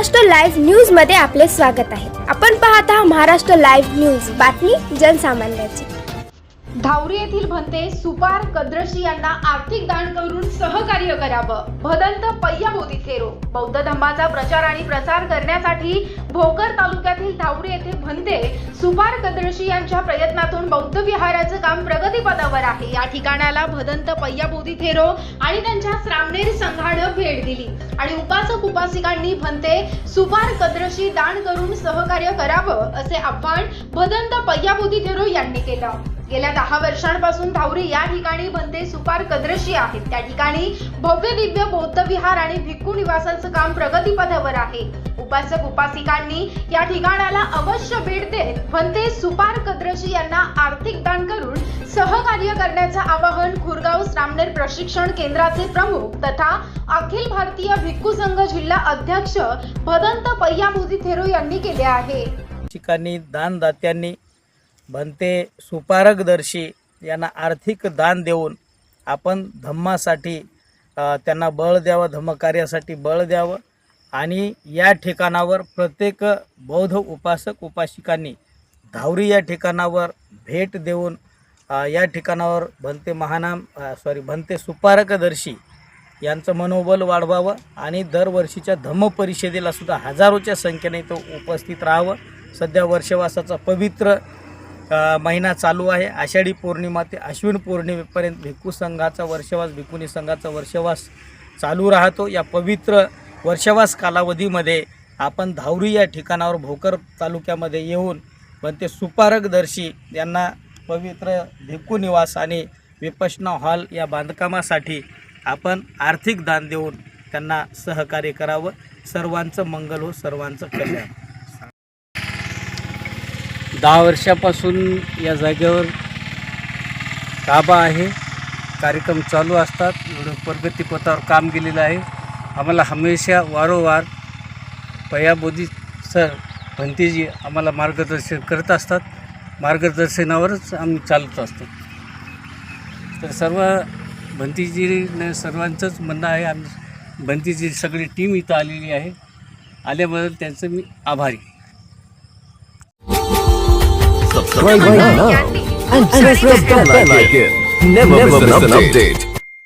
Maharashtra live न्यूजमध्ये आपले स्वागत आहे. आपण पाहत आहात महाराष्ट्र लाईव्ह न्यूज. बातमी जनसामान्याची. धावरी येथील भंते सुपार कद्रशी यांना आर्थिक दान करून सहकार्य करावं. भदंत पय्याबोधी थेरो बौद्ध धर्माचा प्रचार आणि प्रसार करण्यासाठी भोकर तालुक्यातील धावरी येथे भंते सुपार कद्रशी यांच्या प्रयत्नातून बौद्ध विहाराचं काम प्रगतीपदावर आहे. या ठिकाणाला भदंत पय्याबोधी थेरो आणि त्यांच्या श्रामनेर संघानं भेट दिली. आणि उपासक उपासिकांनी भंते सुपार कद्रशी दान करून सहकार्य करावं असे आव्हान भदंत पय्याबोधी थेरो यांनी केलं. गेल्या दहा वर्षांपासून धावरी या ठिकाणी बनते सुपार कद्रशी आहेत त्या ठिकाणी भव्य दिव्य बौद्ध विहार आणि भिक्खू निवासाचं काम प्रगतीपथावर आहे. उपासक उपासिकांनी या ठिकाणाला अवश्य भेट देत भंते सुपार कद्रशी यांना आर्थिक दान करून सहकार्य करण्याचं आवाहन खुरगाव श्रामनेर प्रशिक्षण केंद्राचे प्रमुख तथा अखिल भारतीय भिक्खू संघ जिल्हा अध्यक्ष भदंत पय्याबुधी थेरो यांनी केले आहे. ठिकाणी दानदात्यांनी भंते सुपारकदर्शी यांना आर्थिक दान देऊन आपण धम्मासाठी त्यांना बळ द्यावं धम्मकार्यासाठी बळ द्यावं. आणि या ठिकाणावर प्रत्येक बौद्ध उपासक उपासिकांनी धावरी या ठिकाणावर भेट देऊन या ठिकाणावर भंते महानाम सॉरी भंते सुपारकदर्शी यांचं मनोबल वाढवावं आणि दरवर्षीच्या धम्म परिषदेला सुद्धा हजारोच्या संख्येने तो उपस्थित राहावं. सध्या वर्षवासाचा पवित्र महिना चालू आहे. आषाढी पौर्णिमा ते अश्विन पौर्णिमेपर्यंत भिक्खू संघाचा वर्षवास भिक्खुनी संघाचा वर्षवास चालू राहतो. या पवित्र वर्षवास कालावधीमध्ये आपण धावरी या ठिकाणावर भोकर तालुक्यामध्ये येऊन पण ते सुपारकदर्शी यांना पवित्र भिक्खू निवास आणि विपश्ना हॉल या बांधकामासाठी आपण आर्थिक दान देऊन त्यांना सहकार्य करावं. सर्वांचं मंगल हो सर्वांचं कल्याण. दहा वर्षापासून या जागेवर काबा आहे. कार्यक्रम चालू असतात. एवढं प्रगतीपथावर काम केलेलं आहे. आम्हाला हमेशा वारंवार पयाबोधी सर भंतेजी आम्हाला मार्गदर्शन करत असतात. मार्गदर्शनावरच आम्ही चालत असतो. तर सर्व भंतीजी सर्वांचंच म्हणणं आहे. आम्ही भंतीजी सगळी टीम इथं आलेली आहे. आल्याबद्दल त्यांचं मी आभारी. Subscribe now and press the bell icon. Never miss an update.